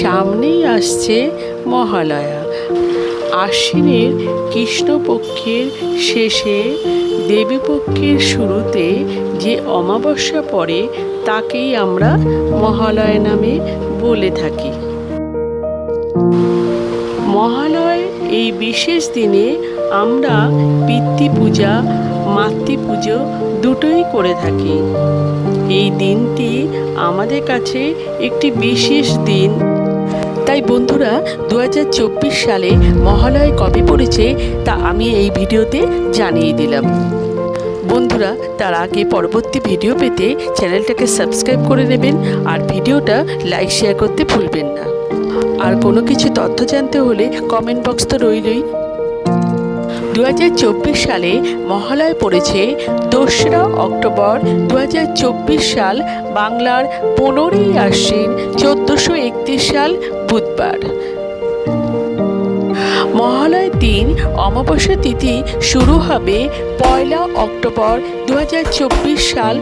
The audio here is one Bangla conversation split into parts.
সামনেই আসছে মহালয়া। আশ্বিনের কৃষ্ণপক্ষের শেষে দেবীপক্ষের শুরুতে যে অমাবস্যা পড়ে, তাকেই আমরা মহালয়া নামে বলে থাকি। মহালয় এই বিশেষ দিনে আমরা পিতৃ পূজা মাতৃপুজো দুটোই করে থাকি। এই দিনটি আমাদের কাছে একটি বিশেষ দিন। তাই বন্ধুরা দু হাজার চব্বিশ সালে মহালয় কবে পড়েছে, তা আমি এই ভিডিওতে জানিয়ে দিলাম। বন্ধুরা, তার আগে পরবর্তী ভিডিও পেতে চ্যানেলটাকে সাবস্ক্রাইব করে নেবেন আর ভিডিওটা লাইক, শেয়ার করতে ভুলবেন না। আর কোনো কিছু তথ্য জানতে হলে কমেন্ট বক্স তো রইলই। দু হাজার চব্বিশ সালে মহালয় পড়েছে দোসরা অক্টোবর দু হাজার চব্বিশ সাল বাংলার পনেরোই আশ্বিন চোদ্দোশো সাল বুধবার। মহালয় দিন অমাবস্যা তিথি শুরু হবে পয়লা অক্টোবর দু হাজার চব্বিশ সাল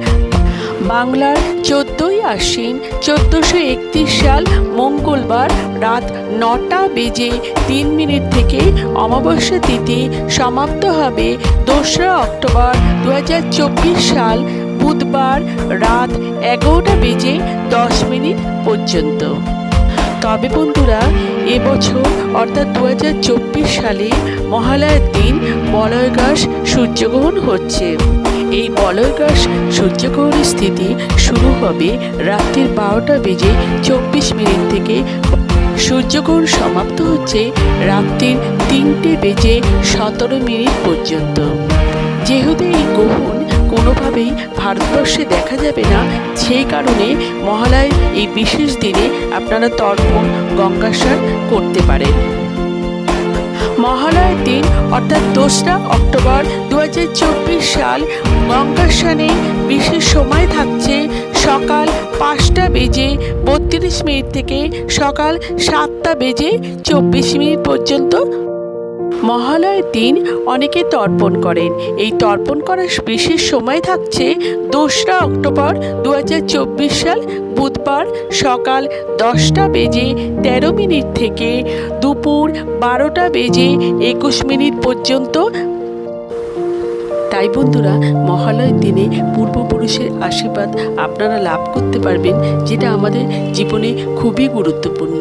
বাংলার চোদ্দোই আশ্বিন চোদ্দোশো একত্রিশ সাল মঙ্গলবার রাত নটা বেজে তিন মিনিট থেকে অমাবস্যা তিথি সমাপ্ত হবে দোসরা অক্টোবর দু হাজার চব্বিশ সাল বুধবার রাত এগারোটা বেজে দশ মিনিট পর্যন্ত। তবে বন্ধুরা এবছর অর্থাৎ দু হাজার চব্বিশ সালে মহালয়ার দিন বলয়গ্রাস সূর্যগ্রহণ হচ্ছে। এই বলয়গ্রাস সূর্যগ্রহণের স্থিতি শুরু হবে রাত্রির বারোটা বেজে চব্বিশ মিনিট থেকে। সূর্যগ্রহণ সমাপ্ত হচ্ছে রাত্রির তিনটে বেজে সতেরো মিনিট পর্যন্ত। যেহেতু এই গ্রহণ কোনোভাবেই ভারতবর্ষে দেখা যাবে না, সেই কারণে মহালয়ের এই বিশেষ দিনে আপনারা তর্পণ গঙ্গাস্নান করতে পারেন। মহালয়ের দিন, অর্থাৎ দোসরা অক্টোবর দু হাজার চব্বিশ সাল গঙ্গাসনে বিশেষ সময় থাকছে সকাল পাঁচটা বেজে বত্রিশ মিনিট থেকে সকাল সাতটা বেজে চব্বিশ মিনিট পর্যন্ত। মহালয়ের দিন অনেকে তর্পণ করেন। এই তর্পণ করার বিশেষ সময় থাকছে দোসরা অক্টোবর দু হাজার চব্বিশ সাল বুধবার সকাল দশটা বেজে তেরো মিনিট থেকে দুপুর বারোটা বেজে একুশ মিনিট পর্যন্ত। তাই বন্ধুরা, মহালয়ের দিনে পূর্বপুরুষের আশীর্বাদ আপনারা লাভ করতে পারবেন, যেটা আমাদের জীবনে খুবই গুরুত্বপূর্ণ।